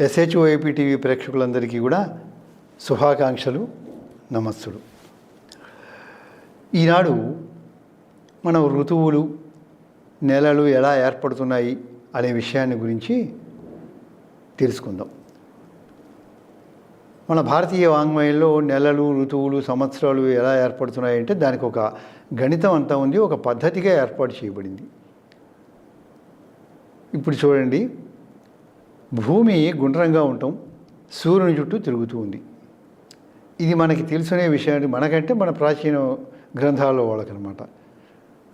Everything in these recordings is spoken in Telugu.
ఎస్హెచ్ఓఏపీ టీవీ ప్రేక్షకులందరికీ కూడా శుభాకాంక్షలు నమస్సులు. ఈనాడు మనం ఋతువులు నెలలు ఎలా ఏర్పడుతున్నాయి అనే విషయాన్ని గురించి తెలుసుకుందాం. మన భారతీయ వాంగ్మయంలో నెలలు ఋతువులు సంవత్సరాలు ఎలా ఏర్పడుతున్నాయంటే దానికి ఒక గణితం అంతా ఉంది ఒక పద్ధతిగా ఏర్పాటు చేయబడింది. ఇప్పుడు చూడండి భూమి గుండ్రంగా ఉంటాం సూర్యుని చుట్టూ తిరుగుతూ ఉంది. ఇది మనకి తెలుసునే విషయాన్ని మనకంటే మన ప్రాచీన గ్రంథాల్లో వాళ్ళకనమాట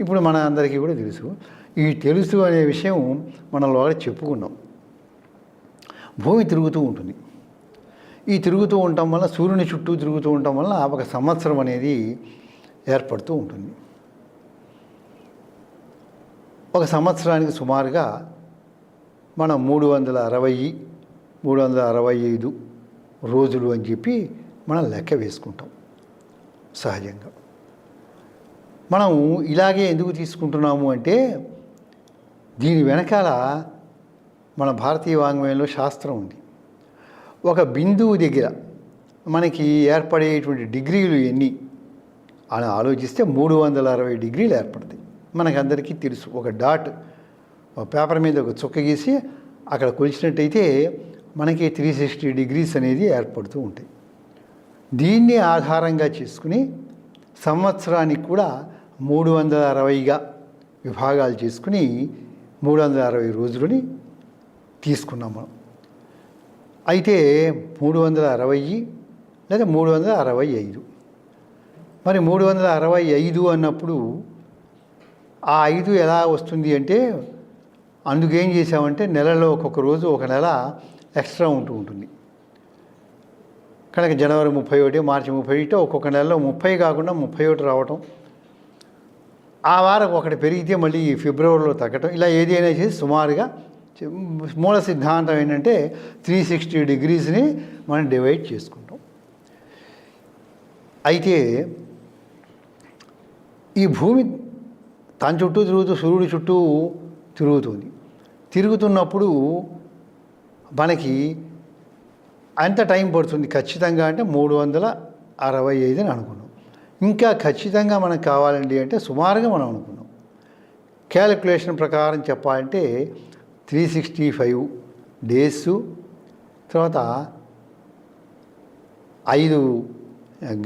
ఇప్పుడు మన అందరికీ కూడా తెలుసు. ఈ తెలుసు అనే విషయం మనం లోపల చెప్పుకున్నాం. భూమి తిరుగుతూ ఉంటుంది. ఈ తిరుగుతూ ఉండటం వల్ల సూర్యుని చుట్టూ తిరుగుతూ ఉండటం వల్ల ఒక సంవత్సరం అనేది ఏర్పడుతూ ఉంటుంది. ఒక సంవత్సరానికి సుమారుగా మనం మూడు వందల అరవై మూడు వందల అరవై ఐదు రోజులు అని చెప్పి మనం లెక్క వేసుకుంటాం సహజంగా. మనం ఇలాగే ఎందుకు తీసుకుంటున్నాము అంటే దీని వెనకాల మన భారతీయ వాంగ్మయంలో శాస్త్రం ఉంది. ఒక బిందువు దగ్గర మనకి ఏర్పడేటువంటి డిగ్రీలు ఎన్ని అని ఆలోచిస్తే మూడు వందల అరవై డిగ్రీలు ఏర్పడతాయి. మనకందరికీ తెలుసు ఒక డాట్ పేపర్ మీద ఒక చుక్క గీసి అక్కడ కొలిచినట్టయితే మనకి త్రీ సిక్స్టీ డిగ్రీస్ అనేది ఏర్పడుతూ ఉంటాయి. దీన్ని ఆధారంగా చేసుకుని సంవత్సరానికి కూడా మూడు వందల అరవైగా విభాగాలు చేసుకుని మూడు వందల అరవై రోజులని తీసుకున్నాం మనం. అయితే మూడు వందల అరవై లేదా మూడు వందల అరవై ఐదు. మరి మూడు వందల అరవై ఐదు అన్నప్పుడు ఆ ఐదు ఎలా వస్తుంది అంటే అందుకేం చేసామంటే నెలలో ఒక్కొక్క రోజు ఒక నెల ఎక్స్ట్రా ఉంటూ ఉంటుంది. కనుక జనవరి ముప్పై ఒకటి మార్చి ముప్పై ఒకటి ఒక్కొక్క నెలలో ముప్పై కాకుండా ముప్పై ఒకటి రావటం. ఆ వారం ఒకటి పెరిగితే మళ్ళీ ఫిబ్రవరిలో తగ్గటం. ఇలా ఏదైనా చేసి సుమారుగా మూల సిద్ధాంతం ఏంటంటే త్రీ సిక్స్టీ డిగ్రీస్ని మనం డివైడ్ చేసుకుంటాం. అయితే ఈ భూమి తన చుట్టూ తిరుగుతూ సూర్యుడి చుట్టూ తిరుగుతుంది. తిరుగుతున్నప్పుడు మనకి ఎంత టైం పడుతుంది. ఖచ్చితంగా అంటే మూడు వందల అరవై ఐదు అని అనుకున్నాం. ఇంకా ఖచ్చితంగా మనకు కావాలండి అంటే సుమారుగా మనం అనుకున్నాం. క్యాలిక్యులేషన్ ప్రకారం చెప్పాలంటే త్రీ సిక్స్టీ ఫైవ్ డేస్ తర్వాత ఐదు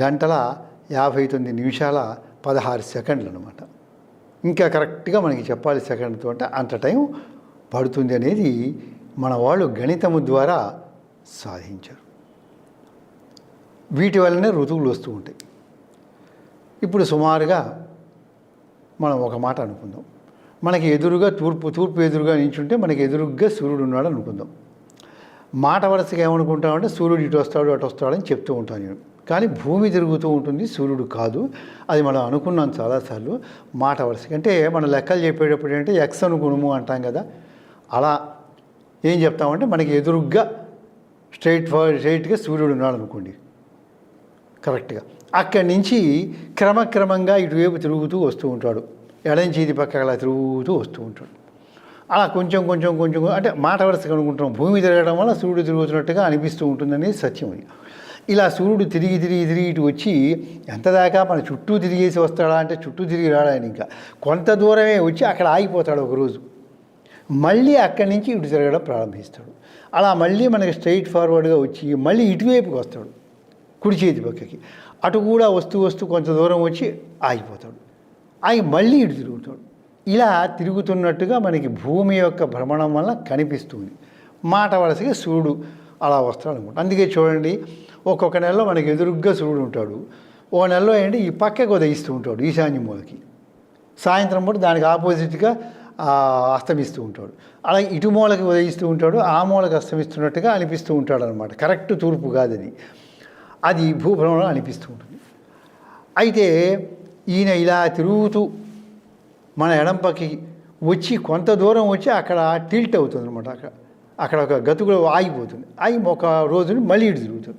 గంటల యాభై తొమ్మిది నిమిషాల పదహారు సెకండ్లు అనమాట ఇంకా కరెక్ట్గా మనకి చెప్పాలి సెకండ్తో అంటే అంత టైం పడుతుంది అనేది మన వాళ్ళు గణితము ద్వారా సాధించారు. వీటి వల్లనే ఋతువులు వస్తూ ఉంటాయి. ఇప్పుడు సుమారుగా మనం ఒక మాట అనుకుందాం. మనకి ఎదురుగా తూర్పు తూర్పు ఎదురుగా నించుంటే మనకి ఎదురుగా సూర్యుడు ఉన్నాడు అనుకుందాం. మాట వరుసగా ఏమనుకుంటామంటే సూర్యుడు ఇటు వస్తాడు అటు వస్తాడని చెప్తూ ఉంటాను నేను. కానీ భూమి తిరుగుతూ ఉంటుంది సూర్యుడు కాదు. అది మనం అనుకున్నాం చాలాసార్లు మాట వరుసగా. అంటే మనం లెక్కలు చెప్పేటప్పుడు ఏంటంటే ఎక్స్ అనుగుణము అంటాం కదా. అలా ఏం చెప్తామంటే మనకి ఎదురుగ్గా స్ట్రైట్ ఫార్వర్డ్ స్ట్రైట్గా సూర్యుడు ఉన్నాడు అనుకోండి. కరెక్ట్గా. అక్కడి నుంచి క్రమక్రమంగా ఇటువైపు తిరుగుతూ వస్తూ ఉంటాడు. ఎడం చేతి పక్క అలా తిరుగుతూ వస్తూ ఉంటాడు. అలా కొంచెం కొంచెం కొంచెం అంటే మాట వరుసగా అనుకుంటున్నాం. భూమి తిరగడం వల్ల సూర్యుడు తిరుగుతున్నట్టుగా అనిపిస్తూ ఉంటుందనేది సత్యం ఇలా సూర్యుడు తిరిగి తిరిగి తిరిగి ఇటు వచ్చి ఎంత దాకా మన చుట్టూ తిరిగేసి వస్తాడా అంటే చుట్టూ తిరిగి రాడా ఇంకా. కొంత దూరమే వచ్చి అక్కడ ఆగిపోతాడు ఒకరోజు మళ్ళీ అక్కడి నుంచి ఇటు తిరగడం ప్రారంభిస్తాడు. అలా మళ్ళీ మనకి స్ట్రైట్ ఫార్వర్డ్గా వచ్చి మళ్ళీ ఇటువైపుకి వస్తాడు కుడి చేతి పక్కకి. అటు కూడా వస్తూ వస్తూ కొంత దూరం వచ్చి ఆగిపోతాడు. ఆగి మళ్ళీ ఇటు తిరుగుతాడు. ఇలా తిరుగుతున్నట్టుగా మనకి భూమి యొక్క భ్రమణం వల్ల కనిపిస్తుంది. మాట వలసగా సూర్యుడు అలా వస్తాడు అనమాట అందుకే చూడండి ఒక్కొక్క నెలలో మనకి ఎదురుగ్గా సూర్యుడు ఉంటాడు. ఓ నెలలో ఏంటి? ఈ పక్కకు ఉదయిస్తూ ఉంటాడు ఈశాన్య మూలకి. సాయంత్రం పూట దానికి ఆపోజిట్గా అస్తమిస్తూ ఉంటాడు. అలా ఇటు మూలకి ఉదయిస్తూ ఉంటాడు ఆ మూలకి అస్తమిస్తున్నట్టుగా అనిపిస్తూ ఉంటాడు అనమాట కరెక్ట్ తూర్పు కాదని. అది అది భూభ్రమణం అనిపిస్తూ ఉంటుంది. అయితే ఈయన ఇలా తిరుగుతూ మన ఎడంపకి వచ్చి కొంత దూరం వచ్చి అక్కడ టిల్ట్ అవుతుంది అనమాట అక్కడ అక్కడ ఒక గతుకులో ఆగిపోతుంది. ఆగి ఒక రోజుని మళ్ళీ ఇటు తిరుగుతుంది.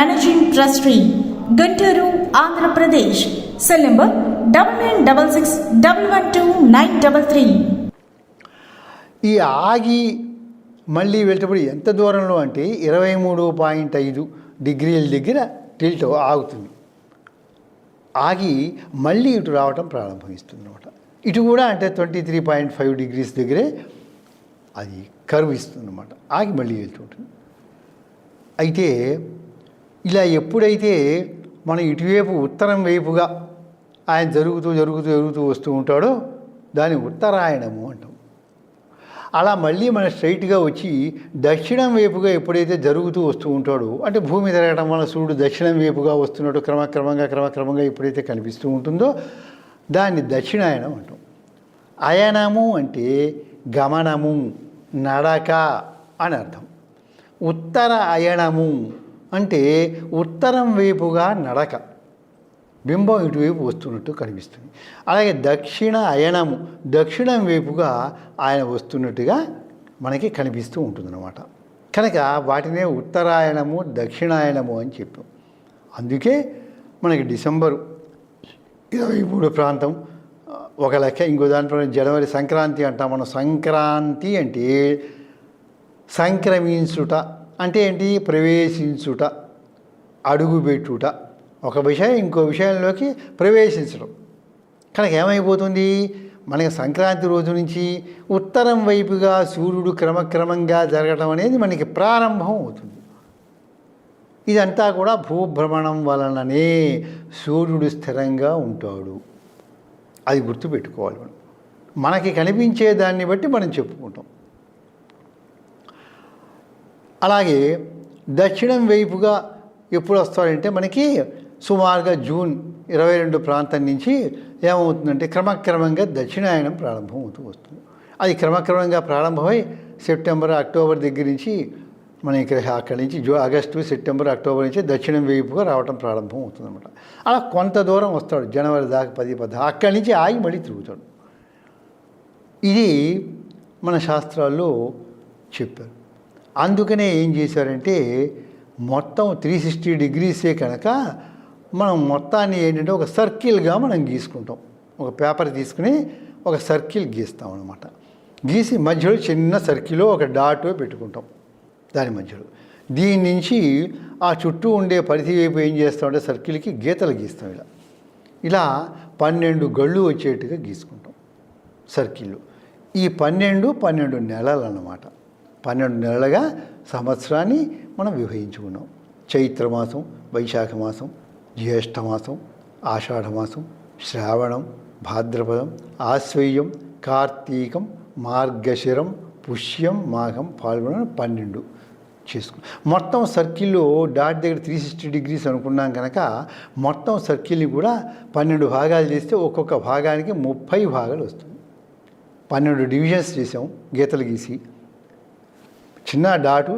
Managing trustee Guntur Andhra Pradesh cell number double nine double six double one two nine double three ఈ ఆగి మళ్ళీ వెళ్ళేటప్పుడు ఎంత దూరంలో అంటే ఇరవై మూడు పాయింట్ ఐదు డిగ్రీల దగ్గర టిల్ట్ ఆగుతుంది. ఆగి మళ్ళీ ఇటు రావటం ప్రారంభమిస్తుంది అనమాట ఇటు కూడా అంటే twenty three point five degrees దగ్గరే అది కరువు ఇస్తుంది అనమాట ఆగి మళ్ళీ వెళ్తుంటుంది. అయితే ఇలా ఎప్పుడైతే మనం ఇటువైపు ఉత్తరం వైపుగా ఆయన జరుగుతూ జరుగుతూ జరుగుతూ వస్తూ ఉంటాడో దాన్ని ఉత్తరాయణము అంటాం. అలా మళ్ళీ మన స్ట్రైట్గా వచ్చి దక్షిణం వైపుగా ఎప్పుడైతే జరుగుతూ వస్తూ ఉంటాడో అంటే భూమి తిరగడం వల్ల సూర్యుడు దక్షిణం వైపుగా వస్తున్నట్టు క్రమక్రమంగా క్రమక్రమంగా ఎప్పుడైతే కనిపిస్తూ ఉంటుందో దాన్ని దక్షిణాయనం అంటాం. అయనము అంటే గమనము నడక అని అర్థం. ఉత్తర అయనము అంటే ఉత్తరం వైపుగా నడక బింబం ఇటువైపు వస్తున్నట్టు కనిపిస్తుంది. అలాగే దక్షిణ అయనము దక్షిణం వైపుగా ఆయన వస్తున్నట్టుగా మనకి కనిపిస్తూ ఉంటుందన్నమాట. కనుక వాటినే ఉత్తరాయణము దక్షిణాయనము అని చెప్పాం. అందుకే మనకి డిసెంబరు ఇరవై మూడు ప్రాంతం ఒక లెక్క ఇంకో దాంట్లో జనవరి సంక్రాంతి అంటాం మనం. సంక్రాంతి అంటే సంక్రమించుట అంటే ఏంటి? ప్రవేశించుట అడుగుపెట్టుట ఒక విషయం ఇంకో విషయంలోకి ప్రవేశించడం. కనుక ఏమైపోతుంది? మనకి సంక్రాంతి రోజు నుంచి ఉత్తరం వైపుగా సూర్యుడు క్రమక్రమంగా జరగడం అనేది మనకి ప్రారంభం అవుతుంది. ఇదంతా కూడా భూభ్రమణం వలననే సూర్యుడు స్థిరంగా ఉంటాడు. అది గుర్తుపెట్టుకోవాలి మనం. మనకి కనిపించే దాన్ని బట్టి మనం చెప్పుకుంటాం. అలాగే దక్షిణం వైపుగా ఎప్పుడు వస్తాడంటే మనకి సుమారుగా జూన్ ఇరవై రెండు ప్రాంతం నుంచి ఏమవుతుందంటే క్రమక్రమంగా దక్షిణాయనం ప్రారంభం అవుతూ వస్తుంది. అది క్రమక్రమంగా ప్రారంభమై సెప్టెంబర్ అక్టోబర్ దగ్గర నుంచి మన ఇక్కడ అక్కడి నుంచి జూ ఆగస్టు సెప్టెంబర్ అక్టోబర్ నుంచి దక్షిణం వైపుగా రావటం ప్రారంభం అవుతుంది అనమాట అలా కొంత దూరం వస్తాడు జనవరి దాకా పది పద అక్కడి నుంచి ఆగి మళ్ళీ తిరుగుతాడు. ఇది మన శాస్త్రాల్లో చెప్పారు. అందుకనే ఏం చేశారంటే మొత్తం త్రీ సిక్స్టీ డిగ్రీసే కనుక మనం మొత్తాన్ని ఏంటంటే ఒక సర్కిల్గా మనం గీసుకుంటాం. ఒక పేపర్ తీసుకుని ఒక సర్కిల్ గీస్తాం అనమాట గీసి మధ్యలో చిన్న సర్కిల్లో ఒక డాట్ పెట్టుకుంటాం దాని మధ్యలో. దీని నుంచి ఆ చుట్టూ ఉండే పరిధి వైపు ఏం చేస్తామంటే సర్కిల్కి గీతలు గీస్తాం ఇలా. ఇలా పన్నెండు గళ్ళు వచ్చేట్టుగా గీసుకుంటాం సర్కిల్లో. ఈ పన్నెండు పన్నెండు నెలలు అన్నమాట. పన్నెండు నెలలుగా సంవత్సరాన్ని మనం విభజించుకున్నాం. చైత్రమాసం వైశాఖ మాసం జ్యేష్ఠమాసం ఆషాఢమాసం శ్రావణం భాద్రపదం ఆశ్వయ్యం కార్తీకం మార్గశిరం పుష్యం మాఘం పాల్గొన పన్నెండు చేసుకు. మొత్తం సర్కిల్లో డాట్ దగ్గర త్రీ సిక్స్టీ డిగ్రీస్ అనుకున్నాం కనుక మొత్తం సర్కిల్ని కూడా పన్నెండు భాగాలు చేస్తే ఒక్కొక్క భాగానికి ముప్పై భాగాలు వస్తుంది. పన్నెండు డివిజన్స్ చేసాం గీతలు గీసి. చిన్న డాటు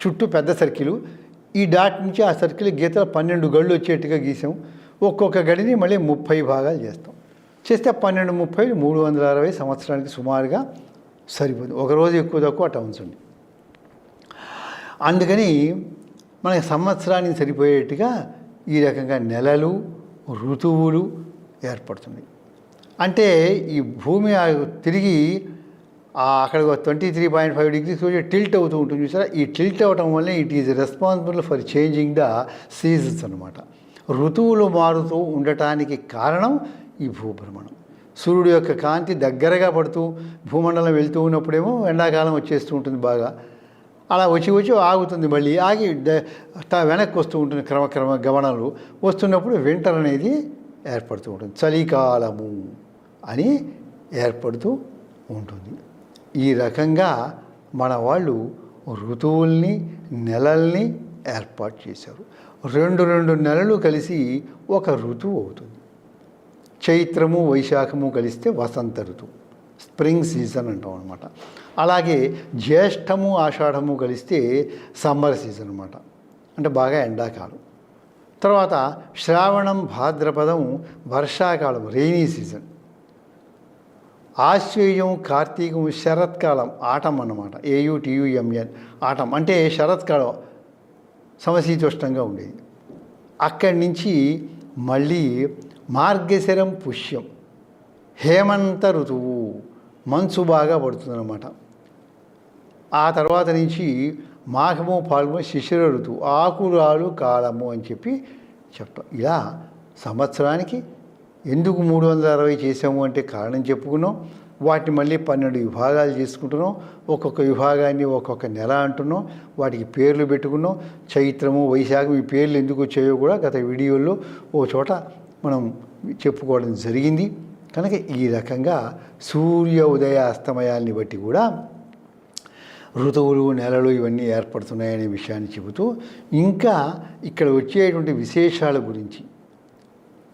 చుట్టూ పెద్ద సర్కిలు ఈ డాట్ నుంచి ఆ సర్కిల్ గీతలు పన్నెండు గళ్ళు వచ్చేట్టుగా గీసాం. ఒక్కొక్క గడిని మళ్ళీ ముప్పై భాగాలు చేస్తాం. చేస్తే పన్నెండు ముప్పై మూడు వందల అరవై సంవత్సరానికి సుమారుగా సరిపోతుంది ఒక రోజు ఎక్కువ తక్కువ అట్లా ఉంచండి అందుకని మనకి సంవత్సరానికి సరిపోయేట్టుగా ఈ రకంగా నెలలు ఋతువులు ఏర్పడుతుంది అంటే ఈ భూమి తిరిగి అక్కడ twenty three point five degrees వచ్చి టిల్ట్ అవుతూ ఉంటుంది చూసారా? ఈ టిల్ట్ అవ్వడం వల్ల it is responsible for changing the seasons అనమాట ఋతువులు మారుతూ ఉండటానికి కారణం ఈ భూభ్రమణం. సూర్యుడు యొక్క కాంతి దగ్గరగా పడుతూ భూమండలం వెళ్తూ ఉన్నప్పుడేమో ఎండాకాలం వచ్చేస్తూ ఉంటుంది బాగా. అలా వచ్చి వచ్చి ఆగుతుంది మళ్ళీ ఆగి వెనక్కి వస్తూ ఉంటుంది క్రమక్రమ గమనాలు. వస్తున్నప్పుడు వింటర్ అనేది ఏర్పడుతూ ఉంటుంది. చలికాలము అని ఏర్పడుతూ ఉంటుంది. ఈ రకంగా మన వాళ్ళు ఋతువుల్ని నెలల్ని ఏర్పాటు చేశారు. రెండు రెండు నెలలు కలిసి ఒక ఋతువు అవుతుంది. చైత్రము వైశాఖము కలిస్తే వసంత ఋతువు. స్ప్రింగ్ సీజన్ అంటాం అనమాట అలాగే జ్యేష్ఠము ఆషాఢము కలిస్తే సమ్మర్ సీజన్ అనమాట అంటే బాగా ఎండాకాలం. తర్వాత శ్రావణం భాద్రపదం వర్షాకాలం రెయినీ సీజన్. ఆశ్వేయం కార్తీకం శరత్కాలం ఆటం అన్నమాట. A U T U M N autumn. అంటే శరత్కాలం సమశీతోష్ణంగా ఉండేది. అక్కడి నుంచి మళ్ళీ మార్గశిరం పుష్యం హేమంత ఋతువు మంచు బాగా పడుతుందన్నమాట. ఆ తర్వాత నుంచి మాఘము పాల్గొని శిశిర ఋతువు ఆకురాలు కాలము అని చెప్పి చెప్తాం. ఇలా సంవత్సరానికి ఎందుకు మూడు వందల అరవై చేసాము అంటే కారణం చెప్పుకున్నాం. వాటిని మళ్ళీ పన్నెండు విభాగాలు చేసుకుంటున్నాం. ఒక్కొక్క విభాగాన్ని ఒక్కొక్క నెల అంటున్నాం. వాటికి పేర్లు పెట్టుకున్నాం. చైత్రము వైశాఖం ఈ పేర్లు ఎందుకు వచ్చాయో కూడా గత వీడియోల్లో ఓ చోట మనం చెప్పుకోవడం జరిగింది. కనుక ఈ రకంగా సూర్య ఉదయ అస్తమయాల్ని బట్టి కూడా ఋతువులు నెలలు ఇవన్నీ ఏర్పడుతున్నాయనే విషయాన్ని చెబుతూ ఇంకా ఇక్కడ వచ్చేటువంటి విశేషాల గురించి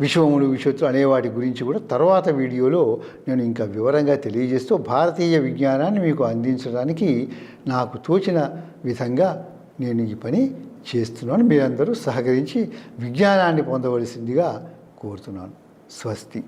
విశ్వములు విశ్వత్తులు అనే వాటి గురించి కూడా తర్వాత వీడియోలో నేను ఇంకా వివరంగా తెలియజేస్తూ భారతీయ విజ్ఞానాన్ని మీకు అందించడానికి నాకు తోచిన విధంగా నేను ఈ పని చేస్తున్నాను. మీరందరూ సహకరించి విజ్ఞానాన్ని పొందవలసిందిగా కోరుతున్నాను. స్వస్తి.